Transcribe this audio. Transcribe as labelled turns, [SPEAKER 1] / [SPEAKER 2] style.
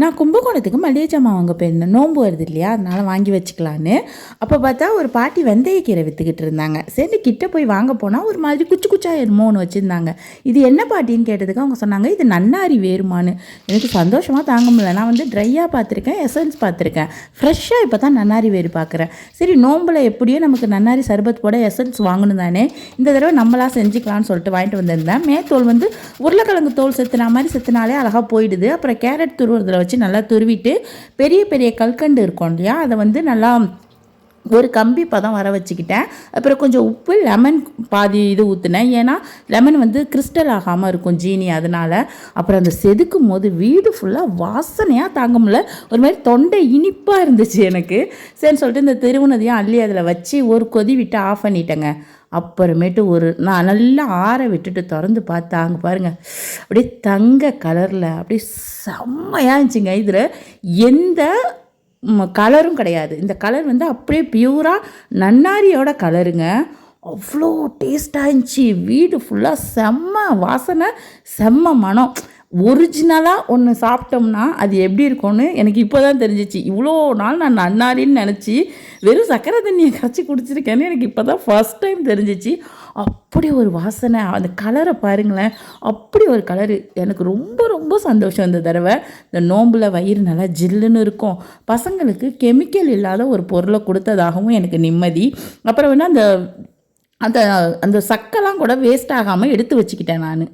[SPEAKER 1] நான் கும்பகோணத்துக்கு மளிகை ஜாமான் வாங்க போயிருந்தேன். நோம்பு வருது இல்லையா? அதனால் வாங்கி வச்சுக்கலான்னு. அப்போ பார்த்தா ஒரு பாட்டி வெந்தயக்கீரை விற்றுக்கிட்டு இருந்தாங்க. சரி கிட்டே போய் வாங்க போனால் ஒரு மாதிரி குச்சி குச்சா என்னமோன்னு வச்சுருந்தாங்க. இது என்ன பாட்டின்னு கேட்டதுக்கு அவங்க சொன்னாங்க இது நன்னாரி வேறுமான்னு. எனக்கு சந்தோஷமாக தாங்க முடியல. நான் வந்து ட்ரையாக பார்த்துருக்கேன் எசன்ஸ் பார்த்துருக்கேன். ஃப்ரெஷ்ஷாக இப்போ தான் நன்னாரி வேறு பார்க்குறேன். சரி நோம்பில் எப்படியோ நமக்கு நன்னாரி சர்பத் போட எசன்ஸ் வாங்கணும் தானே. இந்த தடவை நம்மளாக செஞ்சுக்கலாம்னு சொல்லிட்டு வாங்கிட்டு வந்திருந்தேன். மேத்தோல் வந்து உருளைக்கிழங்கு தோல் செத்துனா மாதிரி செத்துனாலே அழகாக போயிடுது. அப்புறம் கேரட் துருவுறதுல வச்சு நல்லா துருவிட்டு பெரிய பெரிய கல்கண்டு இருக்கும் இல்லையா? அதை வந்து நல்லா ஒரு கம்பி பதம் வர வச்சுக்கிட்டேன். அப்புறம் கொஞ்சம் உப்பு லெமன் பாதி இது ஊற்றினேன் ஏன்னா லெமன் வந்து கிறிஸ்டல் ஆகாமல் இருக்கும் ஜீனி அதனால். அப்புறம் அந்த செதுக்கும் போது வீடு ஃபுல்லாக வாசனையாக தாங்க முடியல. ஒரு மாதிரி தொண்டை இனிப்பாக இருந்துச்சு எனக்கு. சரின்னு சொல்லிட்டு இந்த தெருவுனதையும் அள்ளி அதில் வச்சு ஒரு கொதி விட்டு ஆஃப் பண்ணிட்டேங்க. அப்புறமேட்டு ஒரு நான் நல்லா ஆற விட்டுட்டு திறந்து பார்த்தா அங்கே பாருங்கள் அப்படியே தங்க கலரில் அப்படியே செம்மையாக இருந்துச்சுங்க. இதில் எந்த கலரும் கிடையாது. இந்த கலர் வந்து அப்படியே பியூராக நன்னாரியோட கலருங்க அவ்வளோ டேஸ்ட்டாக இருந்துச்சு. வீடு ஃபுல்லாக செம்ம வாசனை செம்ம மனம். ஒரிஜினலாக ஒன்று சாப்பிட்டோம்னா அது எப்படி இருக்கும்னு எனக்கு இப்போ தான் தெரிஞ்சிச்சு. இவ்வளோ நாள் நான் நன்னாரின்னு நினச்சி வெறும் சக்கரை தண்ணியை கரைச்சி குடிச்சிருக்கேன்னு எனக்கு இப்போ தான் ஃபஸ்ட் டைம் தெரிஞ்சிச்சு. அப்படி ஒரு வாசனை அந்த கலரை பாருங்களேன். அப்படி ஒரு கலரு எனக்கு ரொம்ப ரொம்ப சந்தோஷம் இந்த தடவை. இந்த நோம்பில் வயிறு நல்லா ஜில்லுன்னு இருக்கும். பசங்களுக்கு கெமிக்கல் இல்லாத ஒரு பொருளை கொடுத்ததாகவும் எனக்கு நிம்மதி. அப்புறம் வேணால் அந்த அந்த அந்த சக்கெல்லாம் கூட வேஸ்ட் ஆகாமல் எடுத்து வச்சுக்கிட்டேன் நான்.